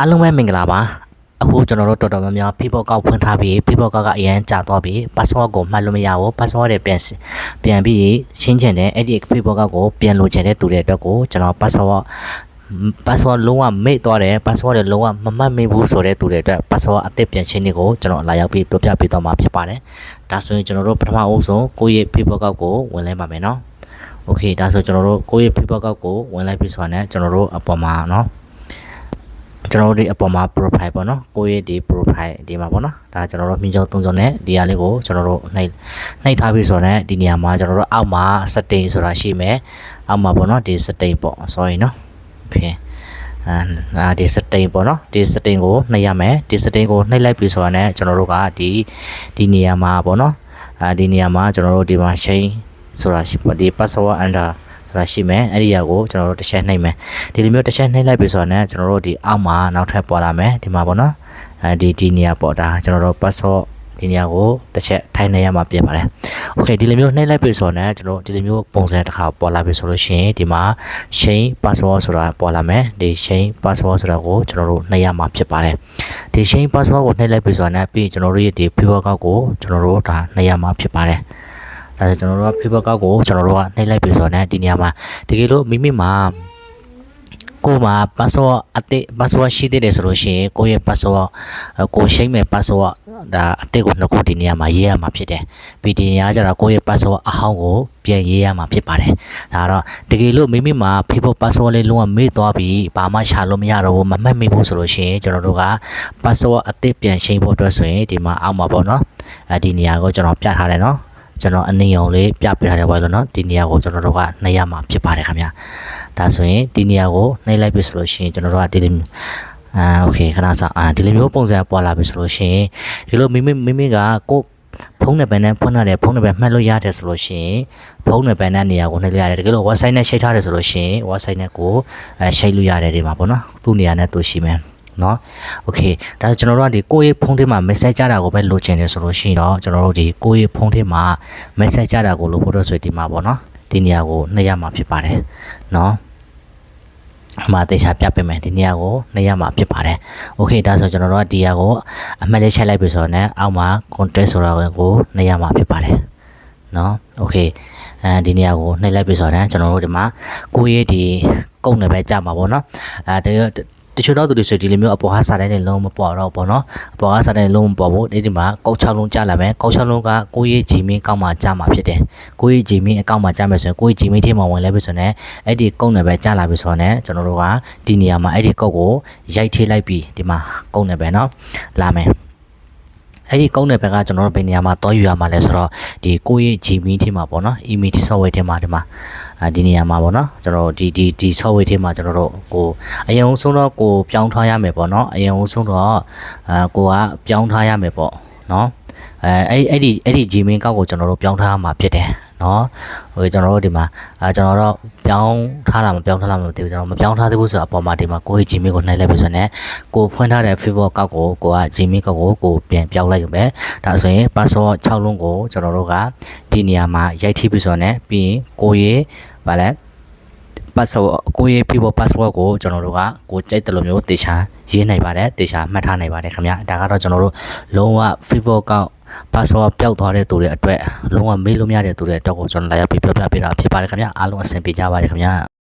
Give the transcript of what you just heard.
အားလုံးပဲမင်္ဂလာပါအခုကျွန်တော်တို့တော်တော်များများ people ကောက်ဖွင့်ထားပြီး people ကောက်ကအရင်ကြာသွားပြီး password ကိုမှတ်လို့မရဘူး password တွေပြန်ပြန်ပြီးရှင်းချင်တယ်အဲ့ဒီ people ကောက်ကိုပြန်လိုချင်တဲ့သူတွေအတွက်ကိုကျွန်တော် password password လုံးဝမေ့သွားတယ် password တွေလုံးဝမမှတ်မိဘူးဆိုတဲ့သူတွေအတွက် password အသစ်ပြန်ရှင်းနေကိုကျွန်တော်လာရောက်ပြီးပြောပြပေးတော့မှာဖြစ်ပါတယ်ဒါဆိုရင်ကျွန်တော်တို့ပထမအဦးဆုံးကိုယ့်ရဲ့ people ကောက်ကိုဝင်လိုက်ပါမယ်နော် okay ဒါဆိုကျွန်တော်တို့ကိုယ့်ရဲ့ people ကောက်ကိုဝင်လိုက်ပြီဆိုတာနဲ့ကျွန်တော်တို့အပေါ်မှာနော် ကျွန်တော်တို့ဒီအပေါ်မှာ profile ပေါ့နော်ကိုယ့်ရဲ့ဒီ profile ဒီမှာပေါ့နော်ဒါကျွန်တော်တို့မြင်းကြောသုံးစုံနဲ့ဒီဟာလေးကိုကျွန်တော်တို့နှိပ်နှိပ်ထားပြီဆိုတော့ဒီနေရာမှာကျွန်တော်တို့အောက်မှာ setting ဆိုတာရှိမယ်အောက်မှာပေါ့နော်ဒီ setting ပေါ့ sorry နော် okay အာဒီ setting ပေါ့နော်ဒီ setting ကိုနှိပ်ရမယ်ဒီ setting ကိုနှိပ်လိုက်ပြီဆိုတော့ ਨੇ ကျွန်တော်တို့ကဒီဒီနေရာမှာပေါ့နော်အာဒီနေရာမှာကျွန်တော်တို့ဒီမှာ change ဆိုတာရှိပေါ့ဒီ password under ဆိုတာရှိမယ်အဲ့ဒီရကိုကျွန်တော်တို့တစ်ချက်နှိပ်မယ်ဒီလိုမျိုးတစ်ချက်နှိပ်လိုက်ပြီဆိုတော့ねကျွန်တော်တို့ဒီအောက်မှာနောက်ထပ်ပေါ်လာမယ်ဒီမှာပေါ့နော်အဲဒီဒီနေရာပေါ်တာကျွန်တော်တို့ password ဒီနေရာကိုတစ်ချက်ထိုင်နေရမှာပြင်ပါတယ်။ Okay ဒီလိုမျိုးနှိပ်လိုက်ပြီဆိုတော့ねကျွန်တော်ဒီလိုမျိုးပုံစံတစ်ခါပေါ်လာပြီဆိုလို့ရှိရင်ဒီမှာ chain password ဆိုတာပေါ်လာမယ်။ဒီ chain password ဆိုတာကိုကျွန်တော်တို့နှိပ်ရမှာဖြစ်ပါတယ်။ဒီ chain password ကိုနှိပ်လိုက်ပြီဆိုတော့ねပြီးရင်ကျွန်တော်တို့ရဲ့ဒီ paperwork ကိုကျွန်တော်တို့ဒါနှိပ်ရမှာဖြစ်ပါတယ်။ ဒါဆိုကျွန်တော်တို့က paper ကောက်ကိုကျွန်တော်တို့ကနှိပ်လိုက်ပြီဆိုတော့ ਨੇ ဒီနေရာမှာတကယ်လို့မိမိမှာကိုယ်မှာ password အသစ် password ရှိသေးတယ်ဆိုလို့ရှိရင်ကိုယ့်ရဲ့ password ကိုယ်ရှိမဲ့ password ဒါအသစ်ကိုနှစ်ခုဒီနေရာမှာရေးရမှာဖြစ်တယ်။ပြီးဒီနေရာကျတော့ကိုယ့်ရဲ့ password အဟောင်းကိုပြန်ရေးရမှာဖြစ်ပါတယ်။ဒါတော့တကယ်လို့မိမိမှာ Facebook password လေးလုံးဝမေ့သွားပြီးဘာမှရှာလို့မရတော့ဘူးမမှတ်မိဘူးဆိုလို့ရှိရင်ကျွန်တော်တို့က password အသစ်ပြန်ရှင်းဖို့အတွက်ဆိုရင်ဒီမှာအောက်မှာပေါ့နော်။အဲဒီနေရာကိုကျွန်တော်ပြထားတယ်နော်။ ကျွန်တော်အနည်းအောင်လေးပြပေးထားတယ်ပါလို့နော်ဒီနေရာကိုကျွန်တော်တို့ကနှိပ်ရမှာဖြစ်ပါတယ်ခင်ဗျာဒါဆိုရင်ဒီနေရာကိုနှိပ်လိုက်ပြီဆိုလို့ရှိရင်ကျွန်တော်တို့ကဒီလိုအာโอเคခဏစားအာဒီလိုမျိုးပုံစံပေါ်လာပြီဆိုလို့ရှိရင်ဒီလိုမိမိမိမိကကိုဖုန်းနံပါတ်နဲ့ဖွင့်ထားတယ်ဖုန်းနံပါတ်မှတ်လို့ရတယ်ဆိုလို့ရှိရင်ဖုန်းနံပါတ်နဲ့နေရာကိုနှိပ်လို့ရတယ်တကယ်လို့ website နဲ့ရှိတ်ထားတယ်ဆိုလို့ရှိရင် website နဲ့ကိုအဲရှိတ်လို့ရတယ်ဒီမှာပေါ့နော်သူ့နေရာနဲ့သူရှိမယ် နော်โอเคဒါကျွန်တော်တို့ကဒီကိုယ့်ရဲ့ဖုန်းထဲမှာ message ကြတာကိုပဲလိုချင်တယ်ဆိုလို့ရှိရင်တော့ကျွန်တော်တို့ဒီကိုယ့်ရဲ့ဖုန်းထဲမှာ message ကြတာကိုလိုဖို့တော့ဆိုဒီမှာပေါ့နော်ဒီနေရာကိုနှိပ်ရမှာဖြစ်ပါတယ်နော်အမှတေချာပြပေးမယ်ဒီနေရာကိုနှိပ်ရမှာဖြစ်ပါတယ်โอเคဒါဆိုကျွန်တော်တို့ကဒီနေရာကိုအမှတ်လေးချက်လိုက်ပြီဆိုတော့ ਨੇ အောက်မှာ contact ဆိုတာကိုနှိပ်ရမှာဖြစ်ပါတယ်နော်โอเคအဲဒီနေရာကိုနှိပ်လိုက်ပြီဆိုတော့ ਨੇ ကျွန်တော်တို့ဒီမှာကိုယ့်ရဲ့ဒီကုတ်နယ်ပဲကြာမှာပေါ့နော်အဲဒီ တချို့တော့သူတွေဆိုဒီလိုမျိုးအပေါ်ဟာစားတဲ့လုံးမပေါ်တော့ဘောနော်အပေါ်ဟာစားတဲ့လုံးမပေါ်ဘူးဒီဒီမှာကောက်6လုံးကြာလာမယ်ကောက်6လုံးကကိုယ့်ရဲ့ Gmail ကောက်မှာကြာမှာဖြစ်တယ်ကိုယ့်ရဲ့ Gmail အကောင့်မှာကြာမယ်ဆိုရင်ကိုယ့်ရဲ့ Gmail ထဲမှာဝင်လဲပြီဆိုရင်အဲ့ဒီကုန်းနယ်ပဲကြာလာပြီဆိုတော့ကျွန်တော်တို့ကဒီနေရာမှာအဲ့ဒီကုတ်ကိုရိုက်ထည့်လိုက်ပြီးဒီမှာကုန်းနယ်ပဲနော်လာမယ်အဲ့ဒီကုန်းနယ်ဘက်ကကျွန်တော်တို့ဘယ်နေရာမှာတောယူရမှာလဲဆိုတော့ဒီကိုယ့်ရဲ့ Gmail ထဲမှာပေါ့နော် email software ထဲမှာဒီမှာအဲ ဒီနေရာမှာပေါ့နော်ကျွန်တော်ဒီဒီဒီ software ထဲမှာကျွန်တော်တို့ကိုအရင်ဆုံးတော့ကိုပြောင်းထားရမယ်ပေါ့နော်အရင်ဆုံးတော့အဲကိုကပြောင်းထားရမယ်ပေါ့နော်အဲအဲ့အဲ့ဒီအဲ့ဒီ Gmail ကောက်ကိုကျွန်တော်တို့ပြောင်းထားမှာဖြစ်တယ် နော်ဟိုကျွန်တော်တို့ဒီမှာအဲကျွန်တော်တို့ပြောင်းထားတာမပြောင်းထားလားမသိဘူးကျွန်တော်မပြောင်းထားသေးဘူးဆိုတော့အပေါ်မှာဒီမှာကိုယ့်ရဲ့ Gmail ကိုနှိုက်လိုက်ပြီဆိုရင်ကိုဖွင့်ထားတဲ့ Facebook ကောက်ကိုကိုက Gmail ကောက်ကိုကိုပြန်ပြောင်းလိုက်ရုံပဲဒါဆိုရင် password 6လုံးကိုကျွန်တော်တို့ကဒီနေရာမှာရိုက်ထိပြီဆိုတော့ပြီးရင်ကိုရဲ့ဗာလဲ password ကိုယ့်ရဲ့ people password ကိုကျွန်တော်တို့ကကိုကြိုက်တယ်လို့မျိုးတေချာရေးနိုင်ပါတယ်တေချာမှတ်ထားနိုင်ပါတယ်ခင်ဗျာဒါကတော့ကျွန်တော်တို့လုံးဝ Facebook ကော က် password ပျောက်သွားတဲ့သူတွေအတွက်လုံးဝမေးလို့မရတဲ့သူတွေအတွက်ကိုကျွန်တော်လာရောက်ပြီးပြောပြပေးတာဖြစ်ပါတယ်ခင်ဗျာအားလုံးအဆင်ပြေကြပါတယ်ခင်ဗျာ